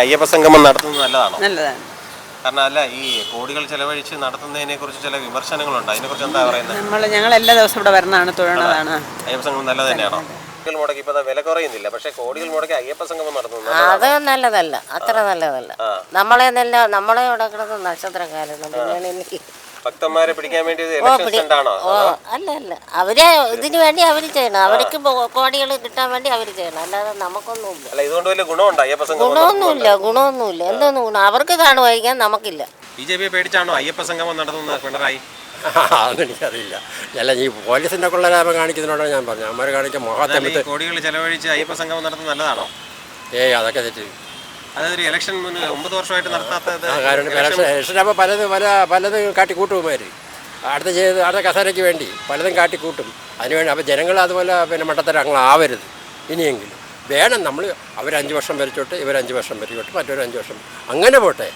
അയ്യപ്പ സംഗമം നടത്തുന്നത് നല്ലതാണോ? നല്ലതാണ്. കാരണം അല്ല ഈ കോടികൾ ചെലവഴിച്ച് നടത്തുന്നതിനെ കുറിച്ച് ചില വിമർശനങ്ങളുണ്ട്. അതിനെ കുറിച്ച് എന്താ പറയുന്നത്? നമ്മൾ ഞങ്ങൾ എല്ലാ ദിവസവും ഇവിടെ വരുന്നതാണ് തൊഴണതാണ്. അയ്യപ്പ സംഗമം നല്ലത് തന്നെയാണോ? കോടികൾ മുടക്കി ഇപ്പൊ ദാ വില കുറയുന്നില്ല. പക്ഷെ കോടികൾ മുടക്കി അയ്യപ്പ സംഗമം നടത്തുന്നത് അത് നല്ലതല്ല. അത്ര നല്ലതല്ല. നമ്മളെ നല്ല നമ്മളെ ഇവിടെ കിടക്കുന്ന എനിക്ക് ഭക്തന്മാരെ പിടിക്കാൻ വേണ്ടി അല്ല അല്ല. അവരെ ഇതിനു വേണ്ടി അവർ ചെയ്യണം. അവർക്ക് കോടികൾ കിട്ടാൻ വേണ്ടി അവർ ചെയ്യണം. അല്ലാതെ നമുക്കൊന്നുമില്ല. അല്ല ഇതുകൊണ്ട് വലിയ ഗുണമുണ്ടോ ഗുണമൊന്നുമില്ല ഗുണമൊന്നുമില്ല. എന്തോന്ന് ഗുണം? അവർക്ക് കാണുമായിരിക്കാൻ നമുക്കില്ല. ബി ജെ പി പേടിച്ചാണോ അയ്യപ്പ സംഗമം നടത്തുന്നത് പിണറായി? അതെനിക്കറിയില്ല. എനിക്കറിയില്ല അല്ല ഈ പോലീസിന്റെ കൊള്ളലാഭം കാണിക്കുന്നതിനോടാണ് ഞാൻ പറഞ്ഞു അമ്മ കാണിക്കാൻ മോഹത്തെ കോടികൾ ചെലവഴിച്ച് അയ്യപ്പ സംഗമം നടത്തുന്നത് നല്ലതാണോ? ഏയ് അതൊക്കെ തെറ്റ്. അതൊരു ഇലക്ഷൻ മുന്നിൽ ഒമ്പത് വർഷമായിട്ട് നടത്താത്തത് കാരണം ഇലക്ഷൻ ഇലക്ഷനാകുമ്പോൾ പലത് പല പലതും കാട്ടിക്കൂട്ടുമാർ അടുത്ത ചെയ്ത് അടുത്ത കസേരയ്ക്ക് വേണ്ടി പലതും കാട്ടിക്കൂട്ടും. അതിനുവേണ്ടി അപ്പോൾ ജനങ്ങൾ അതുപോലെ പിന്നെ മട്ടത്തരങ്ങൾ ആവരുത് ഇനിയെങ്കിലും വേണം നമ്മൾ അവർ അഞ്ച് വർഷം ഭരിച്ചോട്ട് ഇവർ അഞ്ച് വർഷം ഭരിച്ചോട്ട് മറ്റൊരു അഞ്ച് വർഷം അങ്ങനെ പോട്ടെ.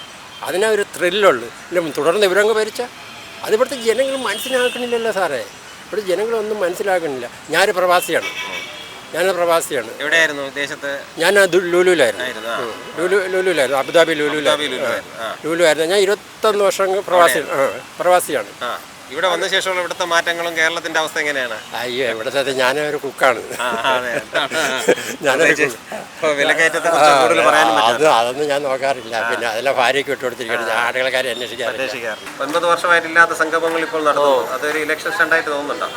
അതിനാ ഒരു ത്രില്ലുള്ളൂ ഇല്ല തുടർന്ന് ഇവരങ്ങ് ഭരിച്ച? അത് ഇവിടുത്തെ ജനങ്ങൾ മനസ്സിലാക്കണില്ലല്ലോ സാറേ. ഇവിടെ ജനങ്ങളൊന്നും മനസ്സിലാക്കണില്ല. ഞാനൊരു പ്രവാസിയാണ്. ഞാനൊരു പ്രവാസിയാണ്. എവിടെയായിരുന്നു വിദേശത്ത്? ഞാൻ ലുലുവിലായിരുന്നു ലുലു ലുലുവിലായിരുന്നു അബുദാബി ലുലുവിലായിരുന്നു ലുലുവിലായിരുന്നു, ലുലു ആയിരുന്നു ഞാൻ ഇരുപത്തൊന്ന് വർഷം പ്രവാസി പ്രവാസിയാണ്. ഇവിടെ വന്ന ശേഷമുള്ള ഇവിടുത്തെ മാറ്റങ്ങളും കേരളത്തിന്റെ അവസ്ഥ എങ്ങനെയാണ്? അയ്യോ ഇവിടുത്തെ ഞാനൊരു കുക്കാണ്. അതെ. അതൊന്നും ഞാൻ നോക്കാറില്ല. പിന്നെ അതെല്ലാം ഭാര്യയ്ക്ക് വിട്ടുകൊടുത്തിരിക്കുകയാണ് ഞാൻ ആടുകളക്കാരെ അന്വേഷിക്കാറില്ല. ഒൻപത് വർഷമായിട്ടില്ലാത്ത സംഗമങ്ങൾ ഇപ്പോൾ നടന്നു അതൊരു ഇലക്ഷൻ സ്റ്റണ്ടായിട്ട് തോന്നുന്നുണ്ടോ?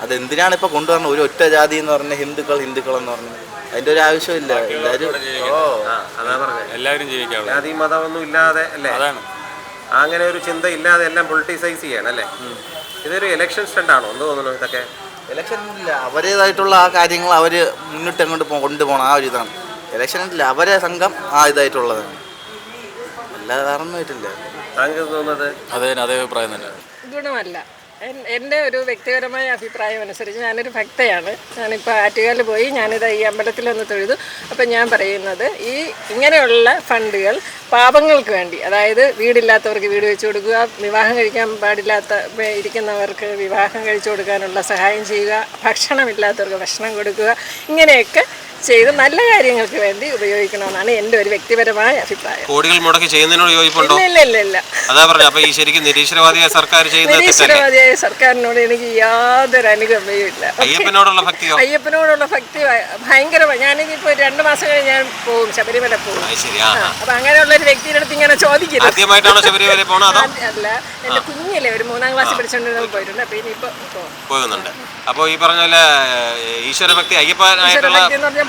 അതെന്തിനാണ് ഇപ്പൊ കൊണ്ടുവരണം ഒരു ഒറ്റ ജാതി എന്ന് പറഞ്ഞ ഹിന്ദുക്കൾ ഹിന്ദുക്കൾ എന്ന് പറഞ്ഞു അതിന്റെ ഒരു ആവശ്യമില്ല. എല്ലാവരും ഓ ആ അതാ പറഞ്ഞത് എല്ലാവരും ജാതി മതമൊന്നും ഇല്ലാതെ അല്ലേ? അതാണ്. അങ്ങനെ ഒരു ചിന്ത ഇല്ലാതെ എല്ലാം പൊളിറ്റിസൈസ് ചെയ്യണം അല്ലേ? ഇതൊരു ഇലക്ഷൻ സ്റ്റണ്ടാണോ എന്ന് തോന്നുന്നു ഇതൊക്കെ? ഇലക്ഷൻ ഇല്ല. അവരേതായിട്ടുള്ള ആ കാര്യങ്ങൾ അവർ മുന്നിട്ട് എങ്ങോട്ട് പോ- കൊണ്ടുപോകണം. ആ ഒരു ഇതാണ്. ഇലക്ഷൻ ഇല്ല. അവരെ സംഘം ആ ഇതായിട്ടുള്ളതാണ് അല്ലാതെ വേറെ താങ്കൾ ആയിട്ടില്ല. താങ്കൾക്ക് തോന്നുന്നത്? അതെ അതേ അഭിപ്രായം തന്നെ. ഗുണമല്ല എന്റെ ഒരു വ്യക്തിപരമായ അഭിപ്രായം അനുസരിച്ച് ഞാനൊരു ഭക്തയാണ്. ഞാനിപ്പോൾ ആറ്റുകാലിൽ പോയി ഞാനിത് ഈ അമ്പലത്തിലൊന്ന് തൊഴുതു. അപ്പം ഞാൻ പറയുന്നത് ഈ ഇങ്ങനെയുള്ള ഫണ്ടുകൾ പാപങ്ങൾക്ക് വേണ്ടി അതായത് വീടില്ലാത്തവർക്ക് വീട് വെച്ചു കൊടുക്കുക വിവാഹം കഴിക്കാൻ പാടില്ലാത്ത ഇരിക്കുന്നവർക്ക് വിവാഹം കഴിച്ചു കൊടുക്കാനുള്ള സഹായം ചെയ്യുക ഭക്ഷണമില്ലാത്തവർക്ക് ഭക്ഷണം കൊടുക്കുക ഇങ്ങനെയൊക്കെ ചെയ്ത് നല്ല കാര്യങ്ങൾക്ക് വേണ്ടി ഉപയോഗിക്കണമെന്നാണ് എന്റെ ഒരു വ്യക്തിപരമായ അഭിപ്രായം. കോടികൾ മുടക്കി ചെയ്യുന്നതിനോട് യോജിപ്പുണ്ടോ? ഇല്ല ഇല്ല ഇല്ല ഇല്ല. അതാ പറഞ്ഞു അപ്പൊ ഈ ശരിക്കും നിരീശ്വരവാദിയായ സർക്കാർ നിരീശ്വരവാദിയായ സർക്കാരിനോട് എനിക്ക് യാതൊരു അനുഗമയും ഇല്ല. അയ്യപ്പനോടുള്ള ഭക്തിയോ? അയ്യപ്പനോടുള്ള ഭക്തി ഭയങ്കര ഭയങ്കരമായി ഞാനിതിപ്പോ രണ്ടു മാസം കഴിഞ്ഞ് ഞാൻ പോകും ശബരിമല പോകും. അപ്പൊ അങ്ങനെയുള്ള ഒരു വ്യക്തിയുടെ അടുത്ത് ഇങ്ങനെ ചോദിക്കില്ല ആദ്യമായിട്ടാണോ ശബരിമല പോണോ അതോ? ആദ്യ- അല്ല എന്റെ കുഞ്ഞിലെ ഒരു മൂന്നാം ക്ലാസ്സിൽ പഠിച്ചുകൊണ്ടിരുന്നത് പോയിട്ടുണ്ട്. അപ്പൊ ഇനിയിപ്പോ പോകും പോകുന്നുണ്ട് അപ്പോൾ ഈ പറഞ്ഞ പോലെ ഈശ്വരഭക്തി അയ്യപ്പനായിട്ടുള്ള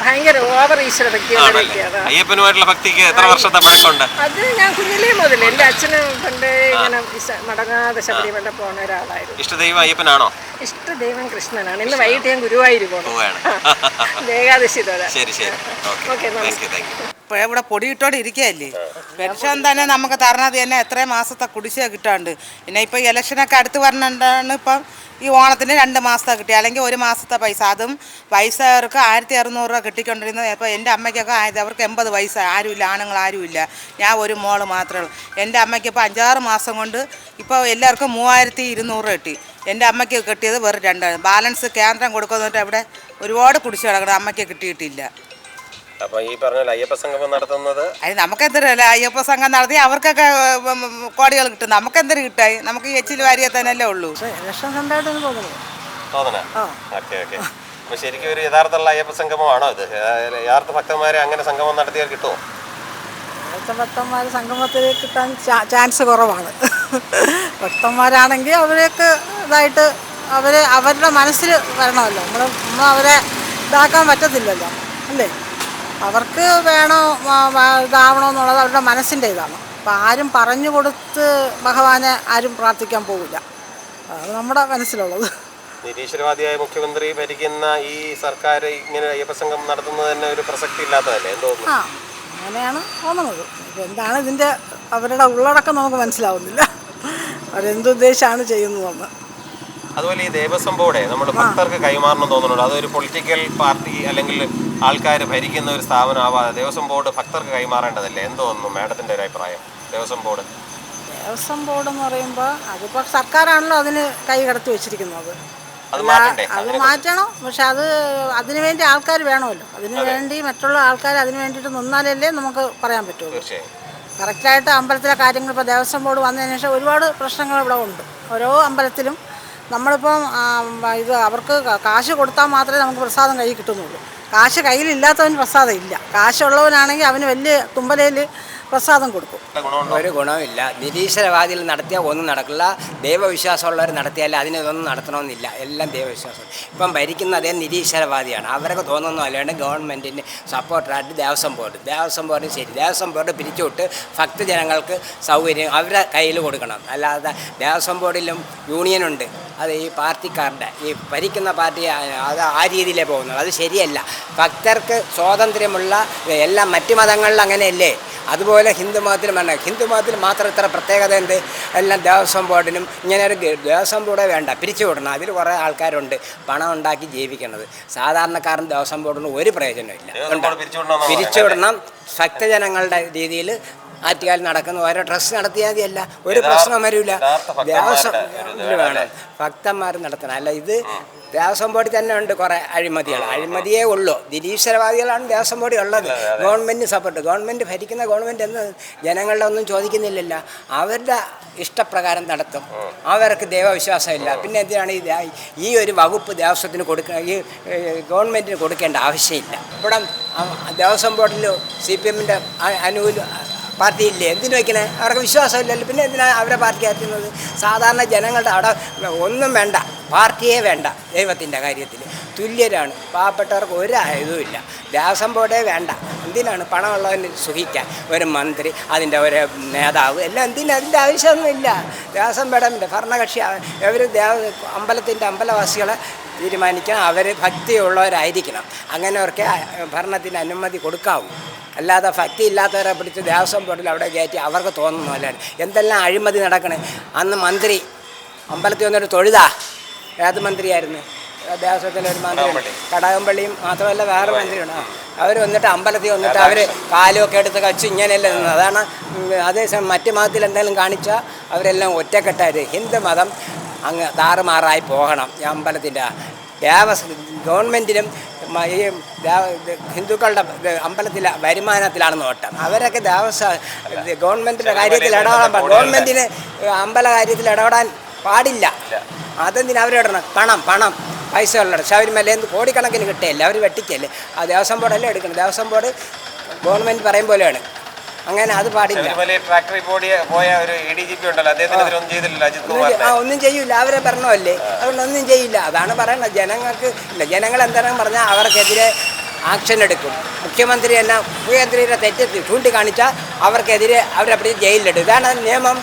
ഭയങ്കര ഓവർ ആണല്ലേ? വ്യക്തിയാണ് അയ്യപ്പനുമായിട്ടുള്ള ഭക്തിക്ക് എത്ര വർഷത്തെ പഴക്കമുണ്ട്? അത് ഞാൻ കുഞ്ഞിലേ മുതൽ എന്റെ അച്ഛനും പണ്ട് ഇങ്ങനെ മടങ്ങാതെ ശബരിമല പോണ ഒരാളായിരുന്നു. ഇഷ്ടദൈവം അയ്യപ്പനാണോ? ഇഷ്ടദൈവം കൃഷ്ണനാണ്. ഇന്ന് വൈകിട്ട് ഞാൻ ഗുരുവായൂർ പോകണം ഏകാദശി തൊഴാൻ ശരി ശരി. Okay. Thank you thank you. ഇവിടെ പൊടിയിട്ടോടെ ഇരിക്കുകയല്ലേ? പെൻഷൻ തന്നെ നമുക്ക് തരണത് തന്നെ എത്രയും മാസത്തെ കുടിശ്ശിക കിട്ടാണ്ട്. പിന്നെ ഇപ്പോൾ ഇലക്ഷനൊക്കെ അടുത്ത് പറഞ്ഞിട്ടാണ് ഇപ്പം ഈ ഓണത്തിന് രണ്ട് മാസത്തെ കിട്ടി. അല്ലെങ്കിൽ ഒരു മാസത്തെ പൈസ. അതും വയസ്സായവർക്ക് ആയിരത്തി അറുന്നൂറ് രൂപ കിട്ടിക്കൊണ്ടിരുന്നത്. ഇപ്പോൾ എന്റെ അമ്മയ്ക്കൊക്കെ ആയത് അവർക്ക് എൺപത് പൈസ ആരുമില്ല ആണുങ്ങൾ ആരുമില്ല. ഞാൻ ഒരു മോൾ മാത്രമേ ഉള്ളൂ. എന്റെ അമ്മയ്ക്ക് ഇപ്പോൾ അഞ്ചാറ് മാസം കൊണ്ട് ഇപ്പോൾ എല്ലാവർക്കും മൂവായിരത്തി ഇരുന്നൂറ് കിട്ടി. എന്റെ അമ്മയ്ക്ക് കിട്ടിയത് വെറും രണ്ടാണ് ബാലൻസ് കേന്ദ്രം കൊടുക്കുന്നിട്ട് അവിടെ ഒരുപാട് കുടിച്ചു കിടക്കണം അമ്മയ്ക്ക് കിട്ടിയിട്ടില്ല. അപ്പൊ ഈ പറഞ്ഞ അയ്യപ്പ സംഗമം നടത്തുന്നത് അത് നമുക്കെന്തരല്ല അയ്യപ്പ സംഘം നടത്തി അവർക്കൊക്കെ ഉം, ഉം, കോടികൾ കിട്ടും. നമുക്ക് നമുക്കെന്തൊരു കിട്ടായി? നമുക്ക് ഈ എച്ചിൽ വാരിയെ തന്നെയല്ലേ ഉള്ളൂ. ഇലക്ഷൻ കണ്ടായിട്ടൊന്നും തോന്നുന്നു തോന്നണേ? Okay okay. അപ്പൊ ശരിക്കും ഒരു യഥാർത്ഥമുള്ള അയ്യപ്പ സംഗമമാണോ ഇത്? ഏഹ് യഥാർത്ഥ ഭക്തന്മാരെ അങ്ങനെ സംഗമം നടത്തിയാൽ കിട്ടുമോ ഭക്തന്മാര് ഭക്തന്മാർ സംഗമത്തിൽ കിട്ടാൻ ചാ- ചാൻസ് കുറവാണ്. ഭക്തന്മാരാണെങ്കിൽ അവരെയൊക്കെ ഇതായിട്ട് അവർ അവരുടെ മനസ്സിൽ വരണമല്ലോ. നമ്മൾ നമ്മൾ അവരെ ഇതാക്കാൻ പറ്റത്തില്ലല്ലോ. അല്ലേ? അവർക്ക് വേണോ ഇതാവണമെന്നുള്ളത് അവരുടെ മനസ്സിന്റെ ഇതാണ് അപ്പം ആരും പറഞ്ഞു കൊടുത്ത് ഭഗവാനെ ആരും പ്രാർത്ഥിക്കാൻ പോവില്ല. അത് നമ്മുടെ മനസ്സിലുള്ളത്. നിരീശ്വരവാദിയായ മുഖ്യമന്ത്രി ഭരിക്കുന്ന ഈ സർക്കാർ ഇങ്ങനെ അയ്യപ്പസംഗം നടത്തുന്നത് തന്നെ ഒരു പ്രസക്തി ഇല്ലാത്തതല്ലേ എന്തോ ആ അങ്ങനെയാണ് തോന്നുന്നത്. എന്താണ് ഇതിന്റെ അവരുടെ ഉള്ളടക്കം നമുക്ക് മനസ്സിലാവുന്നില്ല. അവരെന്തുദ്ദേശമാണ് ചെയ്യുന്നതെന്ന്. അതുപോലെ ഈ ദേവസ്വം ബോർഡ് നമ്മൾ ഭക്തർക്ക് കൈമാറണം തോന്നുന്നുണ്ട്. അതൊരു പൊളിറ്റിക്കൽ പാർട്ടി അല്ലെങ്കിൽ ആൾക്കാർ ഭരിക്കുന്ന ഒരു സ്ഥാപനമാവാതെ ദേവസ്വം ബോർഡ് ഭക്തർക്ക് കൈമാറേണ്ടതല്ലേ? എന്തോന്നു മാഡത്തിന്റെ ഒരു അഭിപ്രായം. ദേവസ്വം ബോർഡ്. ദേവസ്വം ബോർഡ് എന്ന് പറയുമ്പോൾ അതിപ്പോൾ സർക്കാരാണല്ലോ അതിന് കൈ കടത്തി വെച്ചിരിക്കുന്നത്. അത് മാറ്റണം. പക്ഷെ അത് അതിനു വേണ്ടി ആൾക്കാർ വേണമല്ലോ. അതിനു വേണ്ടി മറ്റുള്ള ആൾക്കാർ അതിനു വേണ്ടിയിട്ട് നിന്നാലല്ലേ നമുക്ക് പറയാൻ പറ്റുള്ളൂ. കറക്റ്റായിട്ട് അമ്പലത്തിലെ കാര്യങ്ങൾ ഇപ്പോൾ ദേവസ്വം ബോർഡ് വന്നതിന് ശേഷം ഒരുപാട് പ്രശ്നങ്ങൾ ഇവിടെ ഉണ്ട്. ഓരോ അമ്പലത്തിലും നമ്മളിപ്പം ഇത് അവർക്ക് കാശ് കൊടുത്താൽ മാത്രമേ നമുക്ക് പ്രസാദം കൈ കിട്ടുന്നുള്ളൂ. കാശ് കയ്യിലില്ലാത്തവന് പ്രസാദം ഇല്ല. കാശുള്ളവനാണെങ്കിൽ അവന് വലിയ തുമ്പലയിൽ പ്രസാദം കൊടുക്കും. ഗുണമുണ്ടോ? ഒരു ഗുണമില്ല നിരീശ്വരവാദികൾ നടത്തിയാൽ ഒന്നും നടക്കില്ല. ദൈവവിശ്വാസമുള്ളവർ നടത്തിയാൽ അതിനൊന്നും നടത്തണമെന്നില്ല. എല്ലാം ദൈവവിശ്വാസം. ഇപ്പം ഭരിക്കുന്ന അതേ നിരീശ്വരവാദിയാണ്. അവരൊക്കെ തോന്നുന്നു അല്ലാണ്ട് ഗവൺമെന്റിന് സപ്പോർട്ടായിട്ട് ദേവസ്വം ബോർഡ്. ദേവസ്വം ബോർഡ് ശരി. ദേവസ്വം ബോർഡ് പിരിച്ചുവിട്ട് ഭക്തജനങ്ങൾക്ക് സൗകര്യം അവരുടെ കയ്യിൽ കൊടുക്കണം. അല്ലാതെ ദേവസ്വം ബോർഡിലും യൂണിയനുണ്ട് അത് ഈ പാർട്ടിക്കാരുടെ ഈ ഭരിക്കുന്ന പാർട്ടി അത് ആ രീതിയിലേ പോകുന്നത് അത് ശരിയല്ല. ഭക്തർക്ക് സ്വാതന്ത്ര്യമുള്ള എല്ലാ മറ്റ് മതങ്ങളിൽ അങ്ങനെയല്ലേ? അതുപോലെ ഹിന്ദു മതത്തിലും വേണ്ട. ഹിന്ദു മതത്തിൽ മാത്രം ഇത്ര പ്രത്യേകത എന്ത്? എല്ലാം ദേവസ്വം ബോർഡിനും ഇങ്ങനെ ഒരു ദേവസ്വം ബോർഡേ വേണ്ട. പിരിച്ചു വിടണം. അതിൽ കുറേ ആൾക്കാരുണ്ട് പണം ഉണ്ടാക്കി ജീവിക്കുന്നത്. സാധാരണക്കാരൻ ദേവസ്വം ബോർഡിന് ഒരു പ്രയോജനമില്ല പിരിച്ചുവിടണം ഭക്തജനങ്ങളുടെ രീതിയിൽ ആറ്റുകാലിൽ നടക്കുന്ന. ഓരോ ട്രസ്റ്റ് നടത്തിയാൽ മതിയല്ല. ഒരു പ്രശ്നം വരില്ല ദേവസ്വം വേണം. ഭക്തന്മാർ നടത്തണം. അല്ല ഇത് ദേവസ്വം ബോർഡിൽ തന്നെ ഉണ്ട് കുറേ അഴിമതികൾ. അഴിമതിയേ ഉള്ളൂ. നിരീശ്വരവാദികളാണ് ദേവസ്വം ബോർഡിൽ ഉള്ളത്. ഗവൺമെന്റ് സപ്പോർട്ട് ഗവൺമെന്റ് ഭരിക്കുന്ന ഗവൺമെന്റ് എന്ന് ജനങ്ങളുടെ ഒന്നും ചോദിക്കുന്നില്ലല്ല. അവരുടെ ഇഷ്ടപ്രകാരം നടത്തും. അവർക്ക് ദൈവവിശ്വാസമില്ല. പിന്നെ എന്തിനാണ് ഈ ഈ ഒരു വകുപ്പ് ദേവസ്വത്തിന് കൊടുക്ക ഈ ഗവൺമെന്റിന് കൊടുക്കേണ്ട ആവശ്യമില്ല. ഇവിടെ ദേവസ്വം ബോർഡിൽ സി പി എമ്മിന്റെ അനുകൂല പാർട്ടി ഇല്ലേ എന്തിനു വയ്ക്കണേ? അവർക്ക് വിശ്വാസമില്ലല്ലോ. പിന്നെ എന്തിനാണ് അവരെ പാർട്ടി ആറ്റുന്നത് സാധാരണ ജനങ്ങളുടെ അവിടെ ഒന്നും വേണ്ട. പാർട്ടിയെ വേണ്ട ദൈവത്തിന്റെ കാര്യത്തിൽ. തുല്യരാണ്. പാവപ്പെട്ടവർക്ക് ഒരു ഇതുമില്ല ദേവസ്വം ബോർഡേ വേണ്ട. എന്തിനാണ് പണമുള്ളവന് സുഖിക്കാൻ? ഒരു മന്ത്രി അതിന്റെ ഒരു നേതാവ് എല്ലാം എന്തിനാ? അതിന്റെ ആവശ്യമൊന്നുമില്ല ദേവസ്വം ബോർഡിന്റെ ഭരണകക്ഷി അവർ ദേവ അമ്പലത്തിന്റെ അമ്പലവാസികളെ തീരുമാനിക്കാൻ അവർ ഭക്തിയുള്ളവരായിരിക്കണം. അങ്ങനെയൊക്കെ ഭരണത്തിന് അനുമതി കൊടുക്കാവൂ. അല്ലാതെ ഭക്തി ഇല്ലാത്തവരെ പിടിച്ച് ദേവസ്വം ബോർഡിൽ അവിടെ കയറ്റി അവർക്ക് തോന്നുന്നതല്ല എന്തെല്ലാം അഴിമതി നടക്കണേ. അന്ന് മന്ത്രി അമ്പലത്തിൽ വന്നൊരു തൊഴുതാ. ഏത് മന്ത്രിയായിരുന്നു? ദേവസ്വത്തിന്റെ ഒരു മന്ത്രി. കടകംപള്ളിയും മാത്രമല്ല വേറെ മന്ത്രിയാണ് അവർ വന്നിട്ട് അമ്പലത്തിൽ വന്നിട്ട് അവർ കാലുമൊക്കെ എടുത്ത് കച്ച് ഇങ്ങനെയല്ലേ നിന്നത്. അതാണ് അതേസമയം മറ്റു മതത്തിൽ എന്തെങ്കിലും കാണിച്ചാൽ അവരെല്ലാം ഒറ്റക്കെട്ടായിട്ട് ഹിന്ദു മതം അങ്ങ് താറുമാറായി പോകണം ഈ അമ്പലത്തിന്റെ ദേവസ് ഗവൺമെന്റിനും ഈ ഹിന്ദുക്കളുടെ അമ്പലത്തിലെ വരുമാനത്തിലാണ് നോട്ടം. അവരൊക്കെ ദേവസ്വ ഗവൺമെന്റിന്റെ കാര്യത്തിൽ ഇടപെടാൻ ഗവൺമെന്റിന് അമ്പല കാര്യത്തിൽ ഇടപെടാൻ പാടില്ല. അതെന്തിനാ അവരിടണം പണം പണം. പൈസ ഉള്ളത് ശബരിമലയിൽ നിന്ന് കോടിക്കണക്കിന് കിട്ടുകയല്ലേ? അവർ വെട്ടിക്കല്ലേ ആ ദേവസ്വം ബോർഡല്ലേ എടുക്കണം ദേവസ്വം ബോർഡ് ഗവൺമെന്റ് പറയും പോലെയാണ്. അങ്ങനെ അത് പാടില്ല. ട്രാക്ടറിൽ പോയ ഒരു എ ഡി ജി പി ഉണ്ടല്ലോ അദ്ദേഹത്തിന് ഇതിലൊന്നും ചെയ്തില്ല അജിത് ഒന്നും ചെയ്- ആ ഒന്നും ചെയ്യൂല. അവരെ ഭരണമല്ലേ അതുകൊണ്ട് ഒന്നും ചെയ്യില്ല. അതാണ് പറയുന്നത് ജനങ്ങൾക്ക് ഇല്ല ജനങ്ങൾ എന്താണെന്ന് പറഞ്ഞാൽ അവർക്കെതിരെ ആക്ഷൻ എടുക്കും. മുഖ്യമന്ത്രി തന്നെ മുഖ്യമന്ത്രിയുടെ തെറ്റ് ചൂണ്ടിക്കാണിച്ചാൽ അവർക്കെതിരെ അവരപ്പടി ജയിലിലെടുക്കും ജയിലിലിടും. ഇതാണ് നിയമം.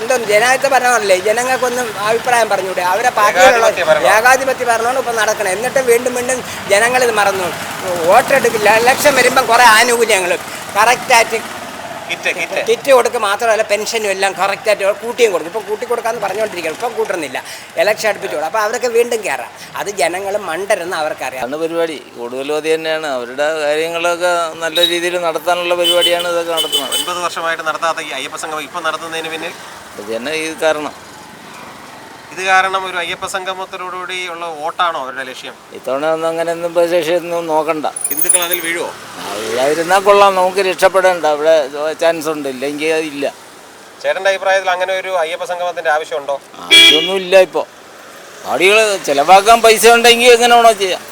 എന്തോ ജനാധിപത്യ ഭരണമല്ലേ ജനങ്ങൾക്കൊന്നും അഭിപ്രായം പറഞ്ഞൂടെ അവരെ പാർട്ടിയിലുള്ള. ഏകാധിപത്യ ഭരണമാണ് ഇപ്പം നടക്കണം. എന്നിട്ട് വീണ്ടും വീണ്ടും ജനങ്ങളിത് മറന്നു. വോട്ടെടുക്കില്ല ഇലക്ഷൻ വരുമ്പം കുറേ ആനുകൂല്യങ്ങൾ കറക്റ്റായിട്ട് കിറ്റ് കൊടുക്കുക മാത്രമല്ല പെൻഷനും എല്ലാം കറക്റ്റായിട്ട് കൂട്ടിയും കൊടുക്കും. ഇപ്പം കൂട്ടി കൊടുക്കാമെന്ന് പറഞ്ഞുകൊണ്ടിരിക്കുകയാണ്. ഇപ്പം കൂട്ടുന്നില്ല. ഇലക്ഷൻ അടുപ്പിച്ച് കൊടുക്കും അപ്പോൾ അവരൊക്കെ വീണ്ടും കയറാം. അത് ജനങ്ങൾ മണ്ടരെന്ന് അവർക്കറിയാം. അന്ന് പരിപാടി. കൂടുതലും അത് തന്നെയാണ്. അവരുടെ കാര്യങ്ങളൊക്കെ നല്ല രീതിയിൽ നടത്താനുള്ള പരിപാടിയാണ് ഇതൊക്കെ നടത്തുന്നത്. ഒൻപത് വർഷമായിട്ട് നടത്താത്ത ഈ അയ്യപ്പ സംഗമം ഇപ്പം നടത്തുന്നതിന് പിന്നിൽ? അത് തന്നെ ഈ കാരണം. ഇത് കാരണം ഒരു അയ്യപ്പ സംഗമത്തോടുകൂടി ഉള്ള വോട്ടാണോ അവരുടെ ലക്ഷ്യം? ഇത്തവണ ഒന്നും അങ്ങനെ ഒന്നും ലക്ഷ്യമൊന്നും നോക്കണ്ട. ഹിന്ദുക്കൾ അതിൽ വീഴുവോ? അതിലായിരുന്നാൽ കൊള്ളാം നമുക്ക് രക്ഷപ്പെടേണ്ട. അവിടെ ചാൻസ് ഉണ്ട് ഇല്ലെങ്കിൽ ഇല്ല. ചേട്ടന്റെ അഭിപ്രായത്തിൽ അങ്ങനെ ഒരു അയ്യപ്പ സംഗമത്തിന്റെ ആവശ്യമുണ്ടോ? ആവശ്യമൊന്നും ഇല്ല ഇപ്പോ. കോടികൾ ചിലവാക്കാൻ പൈസ ഉണ്ടെങ്കിൽ എങ്ങനെ വേണോ ചെയ്യാം.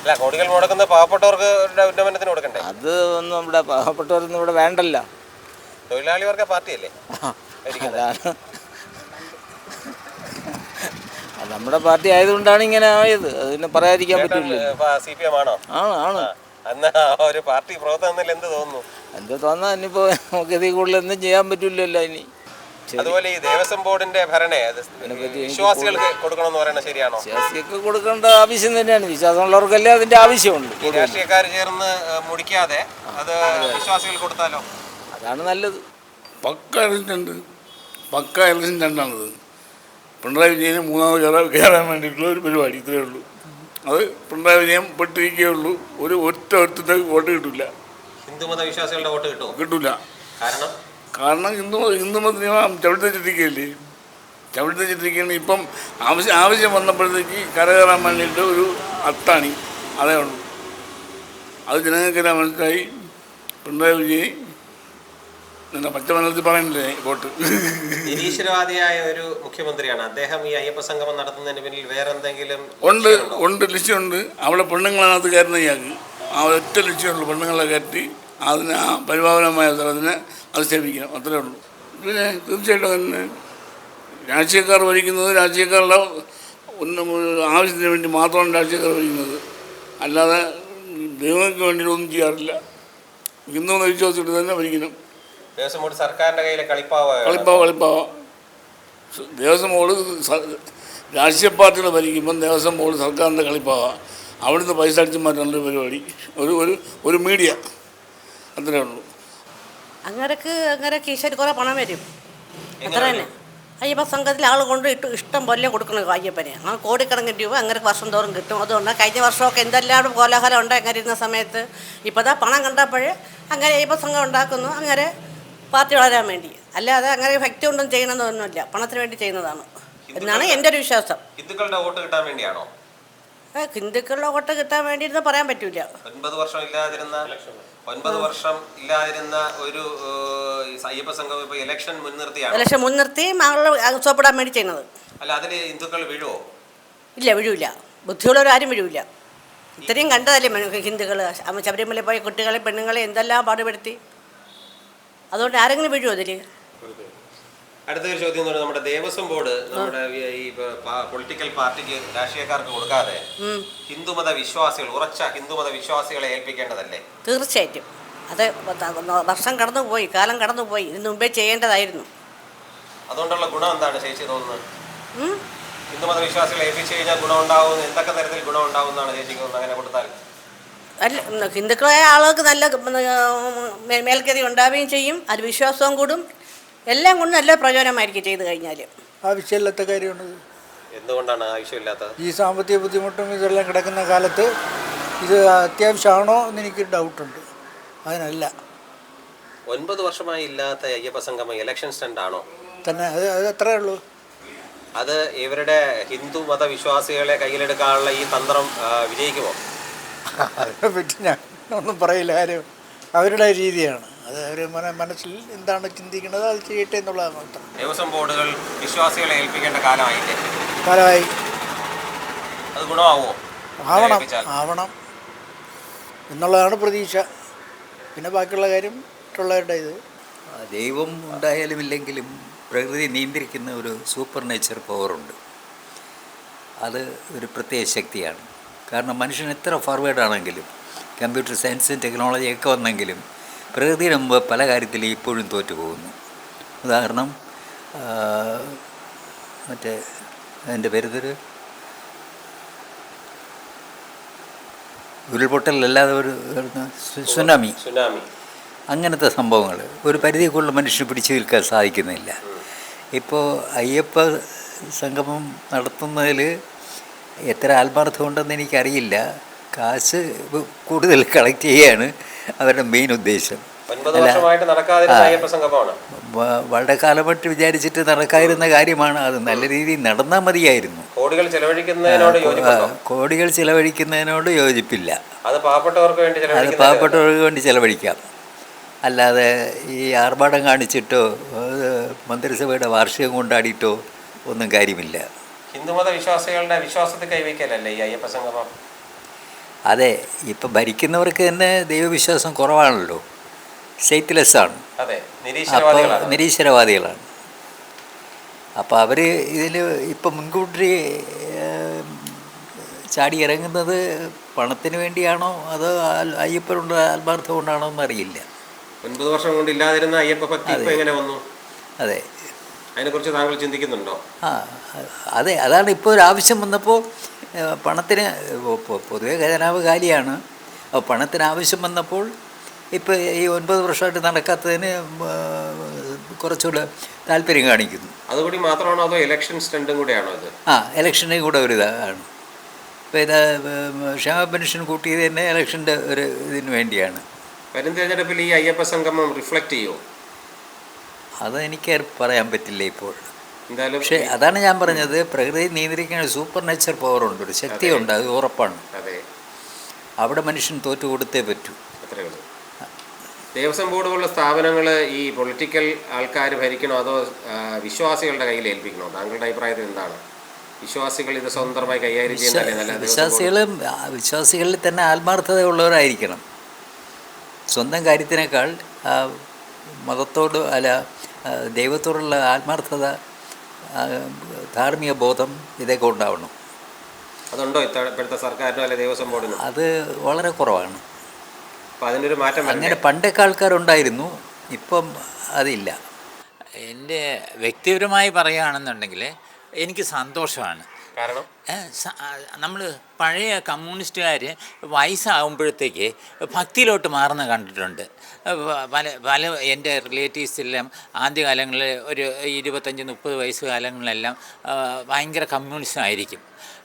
അല്ല കോടികൾ മുടക്കുന്ന പാവപ്പെട്ടവർക്ക് ഉന്നമനത്തിന് കൊടുക്കണ്ടേ? അത് ഒന്നും ഇവിടെ പാവപ്പെട്ടവരൊന്നും ഇവിടെ വേണ്ടല്ല. തൊഴിലാളി വർഗ പാർട്ടിയല്ലേ അതാണ്. അത് നമ്മുടെ പാർട്ടി ആയതുകൊണ്ടാണ് ഇങ്ങനെ ആയത്. അതിന് പറയാതിരിക്കാൻ പറ്റില്ല സി പി എം ആണോ? ആണ് ആണ്. ഒരു പാർട്ടി പ്രവർത്തനത്തിൽ എന്ത് തോന്നുന്നു? എന്ത് തോന്നാ ഇനിയിപ്പോ നമുക്ക് ഇതിൽ കൂടുതൽ ഒന്നും ചെയ്യാൻ പറ്റില്ലല്ലോ ഇനി. അതുപോലെ ഈ ദേവസ്വം ബോർഡിന്റെ ഭരണേ വിശ്വാസികൾക്ക് കൊടുക്കണമെന്ന് പറയുന്നത് ശരിയാണോ? വിശ്വാസിയൊക്കെ കൊടുക്കേണ്ട ആവശ്യം തന്നെയാണ്. വിശ്വാസമുള്ളവർക്കല്ലേ അതിന്റെ ആവശ്യമുണ്ട് രാഷ്ട്രീയക്കാർ ചേർന്ന് മുടിക്കാതെ അത് വിശ്വാസികൾ കൊടുത്താലോ? അതാണ് നല്ലത്. പക്ക ഇലക്ഷൻ രണ്ട്. പക്ക ഇലക്ഷൻ രണ്ടാണത്. പിണറായി വിജയന് മൂന്നാമത് കയറാൻ കയറാൻ വേണ്ടിയിട്ടുള്ള ഒരു പരിപാടി ഇത്രയേ ഉള്ളൂ. അത് പിണറായി വിജയൻ ഉള്ളൂ. ഒരു ഒറ്റ ഒറ്റ വോട്ട് കിട്ടില്ല ഹിന്ദുമത വിശ്വാസികളുടെ വോട്ട് കിട്ടുമോ കിട്ടില്ല കാരണം? കാരണം ഹിന്ദു ഹിന്ദുമത നിയമം ചവിട്ടി ചിട്ടിക്കുകയല്ലേ ചവിട്ടി വെച്ചിട്ടിരിക്കുകയാണ് ഇപ്പം ആവശ്യം ആവശ്യം വന്നപ്പോഴത്തേക്ക് കരകയറാൻ വേണ്ടിയിട്ട് ഒരു അത്താണി. അതേ ഉള്ളൂ. അത് ജനങ്ങൾക്കെല്ലാം മനസ്സിലായി. പിണറായി വിജയൻ എന്താ പച്ചമലത്തിൽ പറയണില്ലേ വോട്ട് നിരീശ്വരവാദിയായ ഒരു മുഖ്യമന്ത്രിയാണ്. അദ്ദേഹം ഈ അയ്യപ്പ സംഗമം നടത്തുന്നതിന് പിന്നിൽ വേറെ എന്തെങ്കിലും ഉണ്ട് ഉണ്ട് ലക്ഷ്യമുണ്ട് അവിടെ പെണ്ണുങ്ങളതിനകത്ത് കയറുന്ന ഇയാൾക്ക്. ആ ഒറ്റ ലക്ഷ്യമുള്ളൂ പെണ്ണുങ്ങളെ കയറ്റി അതിന് ആ പരിഭാവനമായ അതിനെ അത് സേവിക്കണം അത്രേ ഉള്ളൂ. പിന്നെ തീർച്ചയായിട്ടും തന്നെ രാഷ്ട്രീയക്കാർ ഭരിക്കുന്നത് രാഷ്ട്രീയക്കാരുടെ ആവശ്യത്തിന് വേണ്ടി മാത്രമാണ് രാഷ്ട്രീയക്കാർ ഭരിക്കുന്നത്. അല്ലാതെ ദൈവങ്ങൾക്ക് വേണ്ടി ഒന്നും ചെയ്യാറില്ല. ഹിന്ദു വിശ്വാസത്തിൽ തന്നെ ഭരിക്കണം. ദേവസ്വം ബോർഡ് സർക്കാരിന്റെ കയ്യിലെ കളിപ്പാവ? കളിപ്പാവ കളിപ്പാവ. ദേവസ്വം ബോർഡ് രാഷ്ട്രീയ പാർട്ടികൾ ഭരിക്കുമ്പം ദേവസ്വം ബോർഡ് സർക്കാരിന്റെ കളിപ്പാവ. അവിടുന്ന് പൈസ അടിച്ചു മാറ്റാനുള്ള പരിപാടി. ഒരു ഒരു ഒരു മീഡിയ. അത്രേ ഉള്ളൂ. അങ്ങനക്ക് അങ്ങനെ കീശയിൽ കുറേ പണം വരും. അത്ര തന്നെ. അയ്യപ്പ സംഘത്തിൽ ആൾ കൊണ്ട് ഇട്ട് ഇഷ്ടം പോലെ കൊടുക്കണം അയ്യപ്പനെ. അങ്ങനെ കോടിക്കണക്കിന് രൂപ അങ്ങനെ വർഷം തോറും കിട്ടും. അതുകൊണ്ട് കഴിഞ്ഞ വർഷമൊക്കെ എന്തെല്ലാം കോലാഹലം ഉണ്ട് അങ്ങനെ ഇരുന്ന സമയത്ത് ഇപ്പോഴത്തെ പണം കണ്ടപ്പോഴേ അങ്ങനെ അയ്യപ്പ സംഘം ഉണ്ടാക്കുന്നു. അങ്ങനെ പാർട്ടി വളരാൻ വേണ്ടി. അല്ലാതെ അങ്ങനെ ഭക്തി കൊണ്ടും ചെയ്യണമെന്നൊന്നുമില്ല. പണത്തിന് വേണ്ടി ചെയ്യുന്നതാണ്. എന്നാണ് എന്റെ ഒരു വിശ്വാസം. ഹിന്ദുക്കളുടെ വോട്ട് കിട്ടാൻ വേണ്ടിയാണോ? ഹിന്ദുക്കളുടെ വോട്ട് കിട്ടാൻ വേണ്ടിയിരുന്ന് പറയാൻ പറ്റൂല. ഒൻപത് വർഷം ഇല്ലാതിരുന്ന ഒൻപത് വർഷം ഇല്ലാതിരുന്ന ഒരു അയ്യപ്പ സംഘം ഇപ്പൊ ഇലക്ഷൻ മുൻനിർത്തിയാണ്? ഇലക്ഷൻ മുൻനിർത്തി മകളെ സോപ്പിടാൻ വേണ്ടി ചെയ്യുന്നത്. അല്ല അതിൽ ഹിന്ദുക്കൾ വീഴുവോ? ഇല്ല വീഴൂല. ബുദ്ധിയുള്ളവരാരും വീഴൂല. ഇത്രയും കണ്ടതല്ലേ ഹിന്ദുക്കൾ ശബരിമല പോയ കുട്ടികളെ പെണ്ണുങ്ങളെ എന്തെല്ലാം പാടുപെടുത്തി? അതുകൊണ്ട് ആരെങ്കിലും വീഴുമോ അതിൽ അടുത്തൊരു ചോദ്യം എന്ന് പറഞ്ഞാൽ നമ്മുടെ ദേവസ്വം ബോർഡ് നമ്മുടെ ഈ പൊളിറ്റിക്കൽ പാർട്ടിക്ക് രാഷ്ട്രീയക്കാർക്ക് കൊടുക്കാതെ ഹിന്ദുമത വിശ്വാസികൾ ഉറച്ച ഹിന്ദുമത വിശ്വാസികളെ ഏൽപ്പിക്കേണ്ടതല്ലേ? തീർച്ചയായിട്ടും. അത് വർഷം കടന്നുപോയി കാലം കടന്നുപോയി. ഇതിന് മുമ്പേ ചെയ്യേണ്ടതായിരുന്നു. അതുകൊണ്ടുള്ള ഗുണം എന്താണ് ചേച്ചി തോന്നുന്നത്? ഹിന്ദുമത വിശ്വാസികളെ ഏൽപ്പിച്ചു കഴിഞ്ഞാൽ ഗുണം ഉണ്ടാവും എന്തൊക്കെ തരത്തിൽ ഗുണം ഉണ്ടാവും എന്നാണ് ചേച്ചിക്ക് തോന്നുന്നത്? അങ്ങനെ കൊടുത്താൽ. അല്ല ഹിന്ദുക്കളായ ആളുകൾക്ക് നല്ല മേൽക്കതി മേൽഗതി ഉണ്ടാവുകയും ചെയ്യും. അത് വിശ്വാസവും കൂടും. എല്ലാം കൊണ്ടും നല്ല പ്രയോജനമായിരിക്കും ചെയ്ത് കഴിഞ്ഞാൽ ആവശ്യമില്ലാത്ത കാര്യമാണ് എന്തുകൊണ്ടാണ് ആവശ്യമില്ലാത്തത് ഈ സാമ്പത്തിക ബുദ്ധിമുട്ടും ഇതെല്ലാം കിടക്കുന്ന കാലത്ത് ഇത് അത്യാവശ്യമാണോ എന്ന് എനിക്ക് ഡൗട്ടുണ്ട്. അതിനല്ല. ഒൻപത് വർഷമായി ഇല്ലാത്ത അയ്യപ്പ സംഗമം ഇലക്ഷൻ സ്റ്റണ്ട് ആണോ? തന്നെ അത് അത് അത്രേ ഉള്ളൂ. അത് ഇവരുടെ ഹിന്ദു മത വിശ്വാസികളെ കയ്യിലെടുക്കാനുള്ള ഈ തന്ത്രം ആ, വിജയിക്കുമോ അതിനെപ്പറ്റി ഞാൻ ഒന്നും പറയില്ല കാര്യം അവരുടെ രീതിയാണ്. അത് അവർ മനസ്സിൽ എന്താണ് ചിന്തിക്കുന്നത് അത് ചെയ്യട്ടെ എന്നുള്ളതാണ് മാത്രം. ദേവസ്വം ബോർഡുകൾ വിശ്വാസികളെ ഏൽപ്പിക്കേണ്ട കാലമായില്ലേ കാലമായി. അത് ഗുണമാവോ ആവണം? ആവണം എന്നുള്ളതാണ് പ്രതീക്ഷ. പിന്നെ ബാക്കിയുള്ള കാര്യം മറ്റുള്ളവരുടെ ഇത്. ദൈവം ഉണ്ടായാലും ഇല്ലെങ്കിലും പ്രകൃതി നിയന്ത്രിക്കുന്ന ഒരു സൂപ്പർ നേച്ചർ പവറുണ്ട്. അത് ഒരു പ്രത്യേക ശക്തിയാണ്. കാരണം മനുഷ്യൻ എത്ര ഫോർവേഡ് ആണെങ്കിലും കമ്പ്യൂട്ടർ സയൻസും ടെക്നോളജിയൊക്കെ വന്നെങ്കിലും പ്രകൃതിയുടെ മുമ്പ് പല കാര്യത്തിലും ഇപ്പോഴും തോറ്റു പോകുന്നു ഉദാഹരണം മറ്റേ അതിന്റെ പേരുതൊരു ഉരുൾപൊട്ടലല്ലാതെ ഒരു സുനാമി. സുനാമി. അങ്ങനത്തെ സംഭവങ്ങൾ. ഒരു പരിധിക്കുള്ള മനുഷ്യന് പിടിച്ചു നിൽക്കാൻ സാധിക്കുന്നില്ല. ഇപ്പോൾ അയ്യപ്പ സംഗമം നടത്തുന്നതിൽ എത്ര ആത്മാർത്ഥമുണ്ടെന്ന് എനിക്കറിയില്ല. കാശ് കൂടുതൽ കളക്ട് ചെയ്യാണ് അവരുടെ മെയിൻ ഉദ്ദേശം. വളരെ കാലമായിട്ട് വിചാരിച്ചിട്ട് നടക്കാതിരുന്ന കാര്യമാണ്. അത് നല്ല രീതിയിൽ നടന്നാൽ മതിയായിരുന്നു. കോടികൾ ചെലവഴിക്കുന്നതിനോട് യോജിപ്പുണ്ടോ? കോടികൾ ചിലവഴിക്കുന്നതിനോട് യോജിപ്പില്ല. അത് പാവപ്പെട്ടവർക്ക് വേണ്ടി അത് പാവപ്പെട്ടവർക്ക് വേണ്ടി ചിലവഴിക്കാം. അല്ലാതെ ഈ ആർഭാടം കാണിച്ചിട്ടോ മന്ത്രിസഭയുടെ വാർഷികം കൊണ്ടാടിയിട്ടോ ഒന്നും കാര്യമില്ല. ഹിന്ദുമത വിശ്വാസികളുടെ വിശ്വാസത്തെ കൈവയ്ക്കലല്ലേ ഈ അയ്യപ്പ സംഗമം? അതെ ഇപ്പം ഭരിക്കുന്നവർക്ക് തന്നെ ദൈവവിശ്വാസം കുറവാണല്ലോ. സ്റ്റേറ്റ്ലെസ് ആണ് അതെ നിരീശ്വരവാദികളാണ്. നിരീശ്വരവാദികളാണ്. അപ്പോൾ അവർ ഇതിൽ ഇപ്പം മുൻകൂട്ടി ചാടി ഇറങ്ങുന്നത് പണത്തിന് വേണ്ടിയാണോ അതോ അയ്യപ്പനുണ്ട് ആത്മാർത്ഥം കൊണ്ടാണോ എന്നറിയില്ല. ഒൻപത് വർഷം കൊണ്ട് ഇല്ലാതിരുന്ന അയ്യപ്പ ഭക്തി എങ്ങനെ വന്നു? അതെ. അതിനെക്കുറിച്ച് താങ്കൾ ചിന്തിക്കുന്നുണ്ടോ? ആ അതെ അതാണ് ഇപ്പോൾ ഒരു ആവശ്യം വന്നപ്പോൾ പണത്തിന് പൊതുവെ ഖജനാവ് കാലിയാണ് അപ്പോൾ പണത്തിന് ആവശ്യം വന്നപ്പോൾ ഇപ്പോൾ ഈ ഒൻപത് വർഷമായിട്ട് നടക്കാത്തതിന് കുറച്ചുകൂടെ താല്പര്യം കാണിക്കുന്നു. അതുകൂടി മാത്രമാണോ അതോ ഇലക്ഷൻ സ്റ്റണ്ടും കൂടെയാണോ ഇത്? ആ ഇലക്ഷനും കൂടെ ഒരു ഇതാണ് ഇപ്പോൾ ഇത് ക്ഷേമ പെൻഷൻ കൂട്ടിയത് തന്നെ ഇലക്ഷന്റെ ഒരു ഇതിന് വേണ്ടിയാണ്. വരും തിരഞ്ഞെടുപ്പിൽ ഈ അയ്യപ്പ സംഗമം റിഫ്ലക്റ്റ് ചെയ്യുമോ അത് എനിക്ക് പറയാൻ പറ്റില്ല ഇപ്പോൾ. എന്തായാലും പക്ഷേ അതാണ് ഞാൻ പറഞ്ഞത് പ്രകൃതി നിയന്ത്രിക്കുന്ന സൂപ്പർ നേച്ചർ പവറുണ്ട് ഒരു ശക്തിയുണ്ട് അത്. ഉറപ്പാണ്. അതെ. അവിടെ മനുഷ്യൻ തോറ്റു കൊടുത്തേ പറ്റൂ. അത്രേ ഉള്ളൂ. ദേവസ്വം ബോർഡ് പോലുള്ള സ്ഥാപനങ്ങൾ ഈ പൊളിറ്റിക്കൽ ആൾക്കാർ ഭരിക്കണോ അതോ വിശ്വാസികളുടെ കയ്യിൽ ഏൽപ്പിക്കണോ? താങ്കളുടെ അഭിപ്രായത്തിൽ എന്താണ്? വിശ്വാസികൾ ഇത് സ്വതന്ത്രമായി കൈകാര്യം ചെയ്യുന്നതല്ലേ വിശ്വാസികളിൽ തന്നെ ആത്മാർത്ഥത ഉള്ളവരായിരിക്കണം സ്വന്തം കാര്യത്തിനേക്കാൾ മതത്തോട് അല്ല ദൈവത്തോടുള്ള ആത്മാർത്ഥത ധാർമ്മിക ബോധം ഇതൊക്കെ ഉണ്ടാവണം. അതുണ്ടോ ഇപ്പോഴത്തെ സർക്കാരിനോ അല്ലെ ദേവസ്വം ബോർഡിനോ അത് വളരെ കുറവാണ്. അപ്പോൾ അതിനൊരു മാറ്റം? അങ്ങനെ പണ്ടൊക്കെ ആൾക്കാരുണ്ടായിരുന്നു ഇപ്പം അതില്ല. എന്റെ വ്യക്തിപരമായി പറയുകയാണെന്നുണ്ടെങ്കിൽ എനിക്ക് സന്തോഷമാണ്. കാരണം? നമ്മൾ പഴയ കമ്മ്യൂണിസ്റ്റുകാർ വയസ്സാകുമ്പോഴത്തേക്ക് ഭക്തിയിലോട്ട് മാറുന്ന കണ്ടിട്ടുണ്ട്. പല പല എന്റെ റിലേറ്റീവ്സെല്ലാം ആദ്യകാലങ്ങളിൽ ഒരു ഇരുപത്തഞ്ച് മുപ്പത് വയസ്സ് കാലങ്ങളിലെല്ലാം ഭയങ്കര കമ്മ്യൂണിസ്റ്റ് ആയിരിക്കും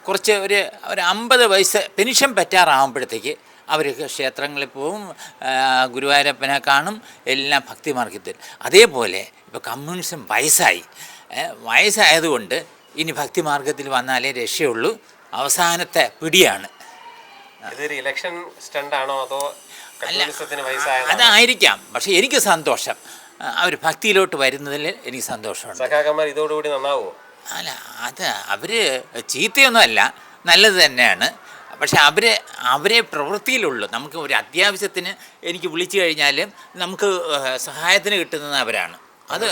കുറച്ച് ഒരു ഒരു അമ്പത് വയസ്സ് പെൻഷൻ പറ്റാറാകുമ്പോഴത്തേക്ക് അവർ ക്ഷേത്രങ്ങളിൽ പോവും ഗുരുവായൂരപ്പനെ കാണും എല്ലാം ഭക്തി മാർഗത്തിൽ അതേപോലെ ഇപ്പോൾ കമ്മ്യൂണിസം വയസ്സായി. വയസ്സായതുകൊണ്ട് ഇനി ഭക്തി മാർഗത്തിൽ വന്നാലേ രക്ഷയുള്ളൂ. അവസാനത്തെ പിടിയാണ്. ഇതൊരു ഇലക്ഷൻ അതോ അതായിരിക്കാം. പക്ഷെ എനിക്ക് സന്തോഷം. അവർ ഭക്തിയിലോട്ട് വരുന്നതിൽ എനിക്ക് സന്തോഷമുണ്ട്. സഖാക്കന്മാർ ഇതോടുകൂടി നന്നാവുമോ അല്ല അത് അവർ ചീത്തയൊന്നുമല്ല നല്ലത് തന്നെയാണ്. പക്ഷെ അവർ അവരെ പ്രവൃത്തിയിലുള്ളൂ. നമുക്ക് ഒരു അത്യാവശ്യത്തിന് എനിക്ക് വിളിച്ചു കഴിഞ്ഞാൽ നമുക്ക് സഹായത്തിന് കിട്ടുന്നത് അവരാണ്. അത്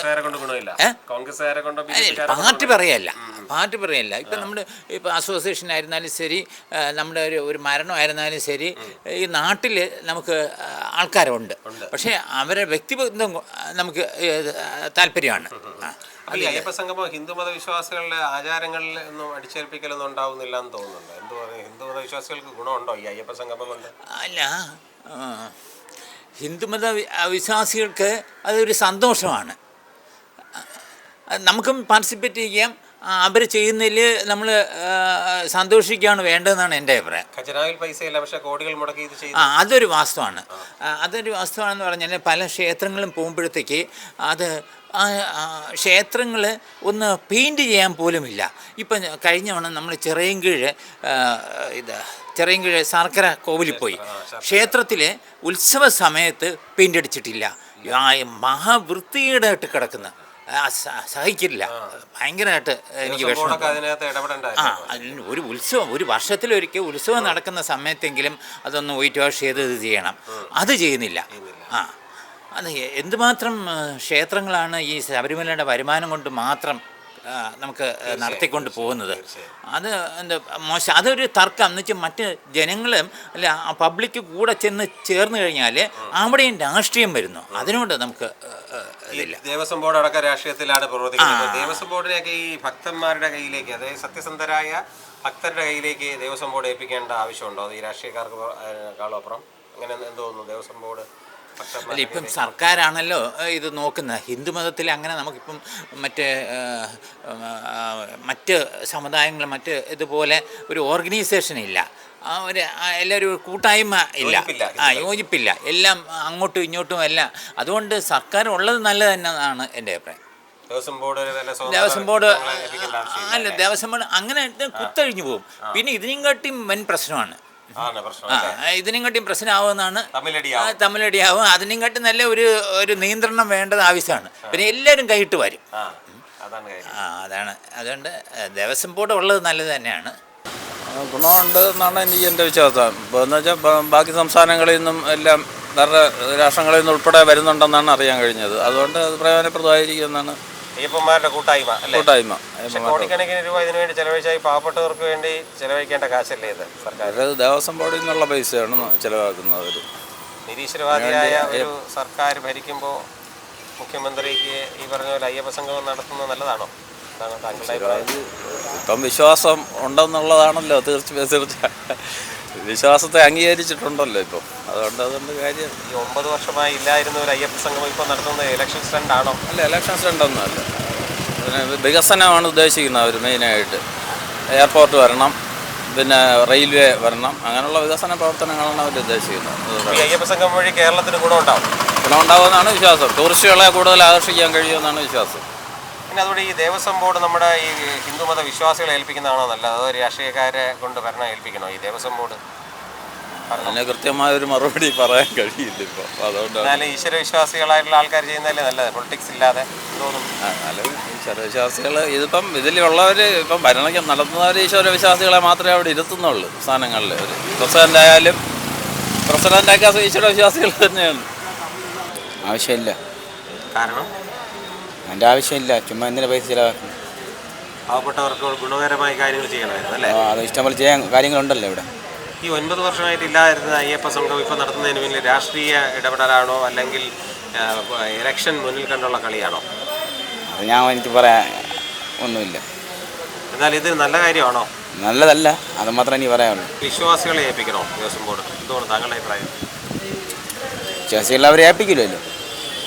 പാർട്ടി പറയല്ല. പാർട്ടി പറയല്ല. ഇപ്പം നമ്മുടെ ഇപ്പൊ അസോസിയേഷൻ ആയിരുന്നാലും ശരി നമ്മുടെ ഒരു ഒരു മരണമായിരുന്നാലും ശരി ഈ നാട്ടിൽ നമുക്ക് ആൾക്കാരുണ്ട്. പക്ഷേ അവരെ വ്യക്തിബന്ധം നമുക്ക് താല്പര്യമാണ്. ഈ അയ്യപ്പ സംഗമം ഹിന്ദുമത വിശ്വാസികളുടെ ആചാരങ്ങളിൽ ഒന്നും അടിച്ചേൽപ്പിക്കലൊന്നും ഉണ്ടാവുന്നില്ല എന്ന് തോന്നുന്നുണ്ട്. എന്തു പറയുക ഹിന്ദുമത വിശ്വാസികൾക്ക് ഗുണമുണ്ടോ ഈ അയ്യപ്പ സംഗമം കൊണ്ട്? അല്ല ഹിന്ദുമത വിശ്വാസികൾക്ക് അതൊരു സന്തോഷമാണ്. നമുക്കും പാർട്ടിസിപ്പേറ്റ് ചെയ്യാം. അവർ ചെയ്യുന്നതിൽ നമ്മൾ സന്തോഷിക്കുകയാണ് വേണ്ടതെന്നാണ് എന്റെ അഭിപ്രായം. ഖജനാവിൽ പൈസയില്ല പക്ഷേ കോടികൾ മുടക്കി ഇത് ആ അതൊരു വാസ്തവമാണ് അതൊരു വാസ്തവമാണെന്ന് പറഞ്ഞാൽ പല ക്ഷേത്രങ്ങളും പോകുമ്പോഴത്തേക്ക് അത് ക്ഷേത്രങ്ങൾ ഒന്ന് പെയിന്റ് ചെയ്യാൻ പോലുമില്ല. ഇപ്പം കഴിഞ്ഞ തവണ നമ്മൾ ചിറയൻകീഴ് ഇത് ചിറയൻകീഴ് ശർക്കര കോവിലിൽ പോയി. ക്ഷേത്രത്തിൽ ഉത്സവ സമയത്ത് പെയിന്റ് അടിച്ചിട്ടില്ല. മഹാവൃത്തിയുടെ മഹാവൃത്തികേടായിട്ട് കിടക്കുന്ന. ആ, സ- സഹിക്കില്ല ഭയങ്കരമായിട്ട് എനിക്ക് വിഷമം ആ ഒരു ഉത്സവം ഒരു വർഷത്തിലൊരിക്കൽ ഉത്സവം നടക്കുന്ന സമയത്തെങ്കിലും അതൊന്ന് വൈറ്റ് വാഷ് ചെയ്ത് ഇത് ചെയ്യണം. അത് ചെയ്യുന്നില്ല. ആ. അത് എന്തുമാത്രം ക്ഷേത്രങ്ങളാണ് ഈ ശബരിമലയുടെ വരുമാനം കൊണ്ട് മാത്രം നമുക്ക് നടത്തിക്കൊണ്ട് പോകുന്നത്. അത് എന്താ മോശം. അതൊരു തർക്കം. എന്ന് വെച്ചാൽ മറ്റ് ജനങ്ങളും അല്ല ആ പബ്ലിക് കൂടെ ചെന്ന് ചേർന്ന് കഴിഞ്ഞാൽ അവിടെയും രാഷ്ട്രീയം വരുന്നു. അതിനോട് നമുക്ക് ഇതില്ല. ദേവസ്വം ബോർഡ് അടക്കം രാഷ്ട്രീയത്തിലാണ് പ്രവർത്തിക്കുന്നത്. ദേവസ്വം ബോർഡിനെയൊക്കെ ഈ ഭക്തന്മാരുടെ കയ്യിലേക്ക് അതായത് സത്യസന്ധരായ ഭക്തരുടെ കയ്യിലേക്ക് ദേവസ്വം ബോർഡ് ഏൽപ്പിക്കേണ്ട ആവശ്യമുണ്ടോ? അത് ഈ രാഷ്ട്രീയക്കാർക്ക് കാളപ്പുറം അങ്ങനെ എന്തോന്നു ദേവസ്വം ബോർഡ് അല്ല ഇപ്പം സർക്കാരാണല്ലോ ഇത് നോക്കുന്നത്. ഹിന്ദുമതത്തിൽ അങ്ങനെ നമുക്കിപ്പം മറ്റ് മറ്റ് സമുദായങ്ങൾ മറ്റ് ഇതുപോലെ ഒരു ഓർഗനൈസേഷൻ ഇല്ല. ഒരു എല്ലാവരും ഒരു കൂട്ടായ്മ ഇല്ല. ആ യോജിപ്പില്ല. എല്ലാം അങ്ങോട്ടും ഇങ്ങോട്ടും എല്ലാം. അതുകൊണ്ട് സർക്കാർ ഉള്ളത് നല്ലത് തന്നെയാണ് എന്റെ അഭിപ്രായം. ദേവസ്വം ബോർഡ് ദേവസ്വം ബോർഡ് അല്ല ദേവസ്വം ബോർഡ് അങ്ങനെ കുത്തഴിഞ്ഞു പോകും. പിന്നെ ഇതിനെയും കാട്ടിയും വൻ പ്രശ്നമാണ്. ഇതിനും കാട്ടിയും പ്രശ്നമാവുമെന്നാണ്. തമ്മിലടിയാവും. തമ്മിലടിയാവും. അതിനും കാട്ടി നല്ല ഒരു ഒരു നിയന്ത്രണം വേണ്ടത് ആവശ്യമാണ്. പിന്നെ എല്ലാവരും കൈയിട്ട് വരും. ആ അതാണ് കാര്യം. ആ അതാണ്. അതുകൊണ്ട് ദേവസ്വം ബോർഡ് ഉള്ളത് നല്ലത് തന്നെയാണ്. ഗുണമുണ്ട് എന്നാണ് എനിക്ക് എന്റെ വിശ്വാസം. ഇപ്പോൾ എന്ന് വെച്ചാൽ ബാക്കി സംസ്ഥാനങ്ങളിൽ നിന്നും എല്ലാം വേറെ രാഷ്ട്രങ്ങളിൽ നിന്ന് ഉൾപ്പെടെ വരുന്നുണ്ടെന്നാണ് അറിയാൻ കഴിഞ്ഞത്. അതുകൊണ്ട് അത് പ്രയോജനപ്രദമായിരിക്കുമെന്നാണ് അയ്യപ്പന്മാരുടെ കൂട്ടായ്മ അല്ലേ? കൂട്ടായ്മ. കോടിക്കണക്കിന് രൂപ ഇതിനു വേണ്ടി ചെലവഴിച്ചായി പാവപ്പെട്ടവർക്ക് വേണ്ടി ചെലവഴിക്കേണ്ട കാശല്ലേ ഇത് സർക്കാർ ദേവസ്വം ബോർഡിൽ നിന്നുള്ള പൈസയാണ് ചെലവാക്കുന്നത് അവർ നിരീശ്വരവാദിയായ ഒരു സർക്കാർ ഭരിക്കുമ്പോൾ മുഖ്യമന്ത്രിക്ക് ഈ പറഞ്ഞ പോലെ അയ്യപ്പ സംഗമം നടത്തുന്നത് നല്ലതാണോ? ഇപ്പം വിശ്വാസം ഉണ്ടെന്നുള്ളതാണല്ലോ തീർച്ച തീർച്ച വിശ്വാസത്തെ അംഗീകരിച്ചിട്ടുണ്ടല്ലോ ഇപ്പം. അതുകൊണ്ട് അതുകൊണ്ട് കാര്യം. ഈ ഒമ്പത് വർഷമായി ഇല്ലായിരുന്ന ഒരു അയ്യപ്പ സംഘം ഇപ്പോൾ നടത്തുന്ന ഇലക്ഷൻ സ്റ്റണ്ട് ആണോ? അല്ല ഇലക്ഷൻ സ്റ്റണ്ടൊന്നും അല്ല. പിന്നെ വികസനമാണ് ഉദ്ദേശിക്കുന്നത് അവർ മെയിനായിട്ട് എയർപോർട്ട് വരണം പിന്നെ റെയിൽവേ വരണം അങ്ങനെയുള്ള വികസന പ്രവർത്തനങ്ങളാണ് അവർ ഉദ്ദേശിക്കുന്നത്. അയ്യപ്പ സംഘം വഴി കേരളത്തിന് ഗുണമുണ്ടാവും. ഗുണമുണ്ടാവുമെന്നാണ് വിശ്വാസം. ടൂറിസ്റ്റുകളെ കൂടുതൽ ആകർഷിക്കാൻ കഴിയുമെന്നാണ് വിശ്വാസം. പിന്നെ അതുകൊണ്ട് ഈ ദേവസ്വം ബോർഡ് നമ്മുടെ ഈ ഹിന്ദുമത വിശ്വാസികളെ ഏൽപ്പിക്കുന്നതാണോ നല്ലത്? അതോ രാഷ്ട്രീയക്കാരെ കൊണ്ട് ഭരണം ഏൽപ്പിക്കണോ ഈ ദേവസ്വം ബോർഡ്? അതിന് കൃത്യമായ ഒരു മറുപടി പറയാൻ കഴിയില്ല ഇപ്പോൾ അതുകൊണ്ടാണ് എന്നാലും ഈശ്വര വിശ്വാസികളായിട്ടുള്ള ആൾക്കാർ ചെയ്യുന്നതല്ലേ നല്ലത്? പൊളിറ്റിക്സ് ഇല്ലാതെ അല്ല ഈശ്വരവിശ്വാസികൾ ഇതിപ്പം ഇതിലുള്ളവർ ഇപ്പം ഭരണം നടത്തുന്നവർ ഈശ്വരവിശ്വാസികളെ മാത്രമേ അവിടെ ഇരുത്തുന്നുള്ളൂ സ്ഥാനങ്ങളിൽ ഒരു പ്രസിഡന്റ് ആയാലും ഈശ്വര ഈശ്വരവിശ്വാസികൾ തന്നെയാണ്. ആവശ്യമില്ല. കാരണം? അതിന്റെ ആവശ്യമില്ല ചുമ്മാ എന്തിനാ പൈസ ചിലവാക്കും. പാവപ്പെട്ടവർക്ക് ഗുണകരമായ കാര്യങ്ങൾ ചെയ്യണമായിരുന്നു അല്ലേ? അത് ഇഷ്ടംപോലെ ചെയ്യാൻ കാര്യങ്ങളുണ്ടല്ലോ ഇവിടെ. ഈ ഒൻപത് വർഷമായിട്ട് ഇല്ലാതിരുന്ന അയ്യപ്പ സംഘം ഇപ്പോൾ നടത്തുന്നതിന് പിന്നിൽ രാഷ്ട്രീയ ഇടപെടലാണോ അല്ലെങ്കിൽ ഇലക്ഷൻ മുന്നിൽ കണ്ടുള്ള കളിയാണോ? അത് ഞാൻ എനിക്ക് പറയാൻ ഒന്നുമില്ല. എന്നാൽ ഇത് നല്ല കാര്യമാണോ? നല്ലതല്ല അത് മാത്രമേ എനിക്ക് പറയാനുള്ളൂ. വിശ്വാസികളെ ഏൽപ്പിക്കണോ ദേവസ്വം ബോർഡ്? എന്തുകൊണ്ട് താങ്കളുടെ അഭിപ്രായം? വിശ്വാസികൾ അവരെ ഏൽപ്പിക്കില്ലല്ലോ.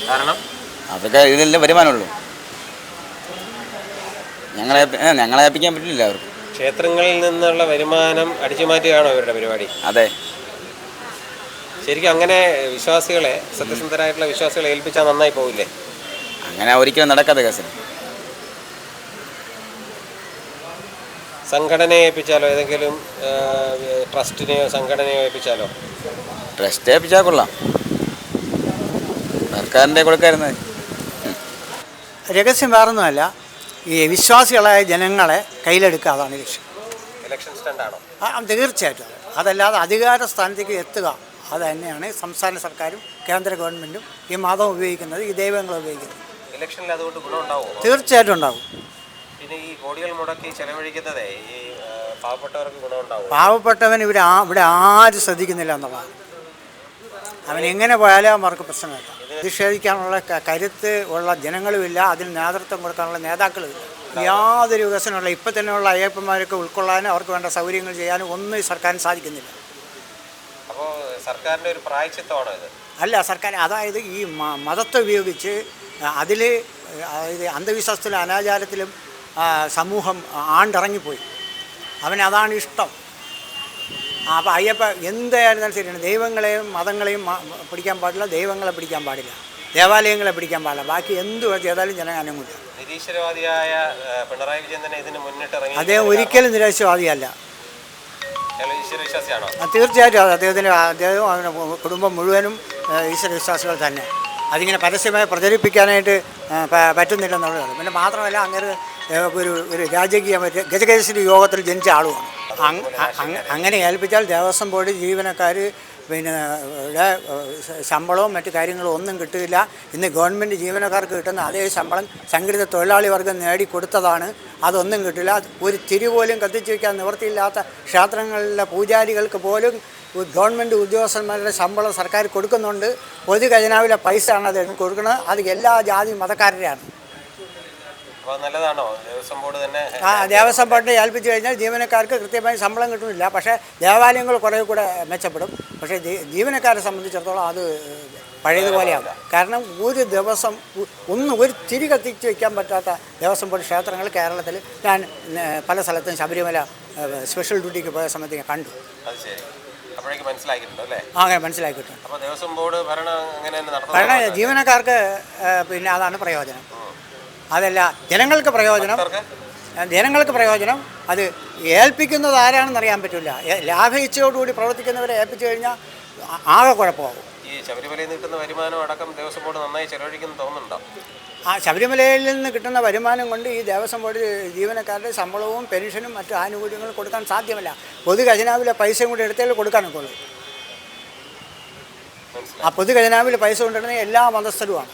കാരണം? അതൊക്കെ ഇതിലല്ലേ വരുമാനമുള്ളൂ. ഞങ്ങളെ ഞങ്ങളെ ഏൽപ്പിക്കാൻ പറ്റില്ല അവർക്ക്. ക്ഷേത്രങ്ങളിൽ നിന്നുള്ള വരുമാനം അടിച്ചു മാറ്റുകയാണോ ഇവരുടെ പരിപാടി? അതെ. ശരിക്കും അങ്ങനെ വിശ്വാസികളെ സത്യസന്ധരായിട്ടുള്ള വിശ്വാസികളെ ഏൽപ്പിച്ചാൽ നന്നായി പോവില്ലേ? അങ്ങനെ ഒരിക്കലും നടക്കാത്ത കേസ്. സംഘടനയെ ഏൽപ്പിച്ചാലോ ഏതെങ്കിലും ട്രസ്റ്റിനെയോ സംഘടനയോ ഏൽപ്പിച്ചാലോ? ട്രസ്റ്റ് ഏൽപ്പിച്ചാൽ കൊള്ളാം. സർക്കാരിന്റെ കൊടുക്കായിരുന്നത്. രഹസ്യം വേറൊന്നുമല്ല. ഈ വിശ്വാസികളായ ജനങ്ങളെ കയ്യിലെടുക്കുക അതാണ് ലക്ഷ്യം. ഇലക്ഷൻ സ്റ്റണ്ടാണോ ആ, തീർച്ചയായിട്ടും. അതെ. അതല്ലാതെ അധികാര സ്ഥാനത്തേക്ക് എത്തുക അത് തന്നെയാണ് സംസ്ഥാന സർക്കാരും കേന്ദ്ര ഗവൺമെന്റും ഈ മതം ഉപയോഗിക്കുന്നത് ഈ ദൈവങ്ങൾ ഉപയോഗിക്കുന്നത്. ഇലക്ഷനിൽ അതുകൊണ്ട് തീർച്ചയായിട്ടും ഉണ്ടാവും. പിന്നെ ഈ കോടികൾ മുടക്കി ചെലവഴിക്കുന്നതേ ഈ ആ, പാവപ്പെട്ടവർക്ക് ഗുണമുണ്ടാവും പാവപ്പെട്ടവൻ ഇവിടെ ഇവിടെ ആരും ശ്രദ്ധിക്കുന്നില്ല എന്നുള്ളതാണ്. അവൻ എങ്ങനെ പോയാലും അവർക്ക് പ്രശ്നമില്ല പ്രതിഷേധിക്കാനുള്ള കരുത്ത് ഉള്ള ജനങ്ങളുമില്ല അതിന് നേതൃത്വം കൊടുക്കാനുള്ള നേതാക്കളുമില്ല. യാതൊരു വികസനമുള്ള ഇപ്പം തന്നെയുള്ള അയ്യപ്പന്മാരൊക്കെ ഉൾക്കൊള്ളാനും അവർക്ക് വേണ്ട സൗകര്യങ്ങൾ ചെയ്യാനും ഒന്നും ഈ സർക്കാരിന് സാധിക്കുന്നില്ല. അപ്പോൾ സർക്കാരിന്റെ ഒരു പ്രായച്ചിത്തമാണോ ഇത്? അല്ല സർക്കാർ അതായത് ഈ മതത്തെ ഉപയോഗിച്ച് അതിൽ അതായത് അന്ധവിശ്വാസത്തിലും അനാചാരത്തിലും സമൂഹം ആണ്ടിറങ്ങിപ്പോയി. അവനതാണ് ഇഷ്ടം. അപ്പോൾ അയ്യപ്പ എന്തായിരുന്നാലും ശരിയാണ്. ദൈവങ്ങളെയും മതങ്ങളെയും പിടിക്കാൻ പാടില്ല ദൈവങ്ങളെ പിടിക്കാൻ പാടില്ല. ദേവാലയങ്ങളെ പിടിക്കാൻ പാടില്ല. ബാക്കി എന്ത് ചെയ്താലും ജനങ്ങൾ അനുകൂല. നിരീശ്വരവാദിയായ പിണറായി വിജയൻ തന്നെ ഇതിന് മുന്നിട്ടിറങ്ങി അദ്ദേഹം ഒരിക്കലും നിരാശവാദിയല്ല. തീർച്ചയായിട്ടും അത് അദ്ദേഹത്തിന് അദ്ദേഹവും അവരുടെ കുടുംബം മുഴുവനും ഈശ്വരവിശ്വാസികൾ തന്നെ. അതിങ്ങനെ പരസ്യമായി പ്രചരിപ്പിക്കാനായിട്ട് പറ്റുന്നില്ലെന്നുള്ളതാണ്. പിന്നെ മാത്രമല്ല അങ്ങനെ ഒരു ഒരു രാജകീയ ഗജകേശ്വരി യോഗത്തിൽ ജനിച്ച ആളുമാണ്. അങ്ങനെ ഏൽപ്പിച്ചാൽ ദേവസ്വം ബോർഡ് ജീവനക്കാർ പിന്നെ ശമ്പളവും മറ്റു കാര്യങ്ങളും ഒന്നും കിട്ടില്ല ഇന്ന് ഗവൺമെന്റ് ജീവനക്കാർക്ക് കിട്ടുന്ന അതേ ശമ്പളം സംഘടിത തൊഴിലാളി വർഗം നേടിക്കൊടുത്തതാണ് അതൊന്നും കിട്ടില്ല. ഒരു തിരി പോലും കത്തിച്ച് വയ്ക്കാൻ നിവൃത്തിയില്ലാത്ത ക്ഷേത്രങ്ങളിലെ പൂജാരികൾക്ക് പോലും ഗവൺമെന്റ് ഉദ്യോഗസ്ഥന്മാരുടെ ശമ്പളം സർക്കാർ കൊടുക്കുന്നുണ്ട്. പൊതു ഖജനാവിലെ പൈസ അത് കൊടുക്കുന്നത്. അത് എല്ലാ ജാതി മതക്കാരുടെയാണ്. നല്ലതാണോ? ദേവസ്വം ബോർഡ് തന്നെ ആ ദേവസ്വം ബോർഡിനെ ഏൽപ്പിച്ചു കഴിഞ്ഞാൽ ജീവനക്കാർക്ക് കൃത്യമായി ശമ്പളം കിട്ടുന്നില്ല. പക്ഷേ ദേവാലയങ്ങൾ കുറേ കൂടെ മെച്ചപ്പെടും. പക്ഷേ ജീവനക്കാരെ സംബന്ധിച്ചിടത്തോളം അത് പഴയതുപോലെയാണ് കാരണം ഒരു ദിവസം ഒന്ന് ഒരു തിരി കത്തിച്ച് വയ്ക്കാൻ പറ്റാത്ത ദേവസ്വം ബോർഡ് ക്ഷേത്രങ്ങൾ കേരളത്തിൽ ഞാൻ പല സ്ഥലത്തും ശബരിമല സ്പെഷ്യൽ ഡ്യൂട്ടിക്ക് പോയ സമയത്ത് ഞാൻ കണ്ടു. അപ്പോഴേക്ക് മനസ്സിലാക്കിയിട്ടുണ്ട് അല്ലേ? ആ, അങ്ങനെ മനസ്സിലാക്കി അപ്പോൾ ദേവസ്വം ബോർഡ് ഭരണം അങ്ങനെ തന്നെ ജീവനക്കാർക്ക് പിന്നെ അതാണ് പ്രയോജനം. അതല്ല ജനങ്ങൾക്ക് പ്രയോജനം. ജനങ്ങൾക്ക് പ്രയോജനം. അത് ഏൽപ്പിക്കുന്നത് ആരാണെന്ന് അറിയാൻ പറ്റില്ല. ലാഭ ലാഭയിച്ചയോടുകൂടി പ്രവർത്തിക്കുന്നവരെ ഏൽപ്പിച്ചു കഴിഞ്ഞാൽ ആകെ കുഴപ്പമാകും. ഈ ശബരിമലയിൽ നിന്ന് കിട്ടുന്ന വരുമാനം അടക്കം ദേവസ്വം ബോർഡ് നന്നായി ചെലവഴിക്കുന്നു തോന്നുന്നുണ്ടോ? ആ ശബരിമലയിൽ നിന്ന് കിട്ടുന്ന വരുമാനം കൊണ്ട് ഈ ദേവസ്വം ബോർഡ് ജീവനക്കാരുടെ ശമ്പളവും പെൻഷനും മറ്റു ആനുകൂല്യങ്ങളും കൊടുക്കാൻ സാധ്യമല്ല. പൊതു ഖജനാവിലെ പൈസ കൂടി എടുത്താൽ കൊടുക്കാനൊക്കെ ഉള്ളൂ ആ പൊതു ഖജനാവിലെ പൈസ കൊണ്ടിടുന്ന എല്ലാ മതസ്ഥരുമാണ്.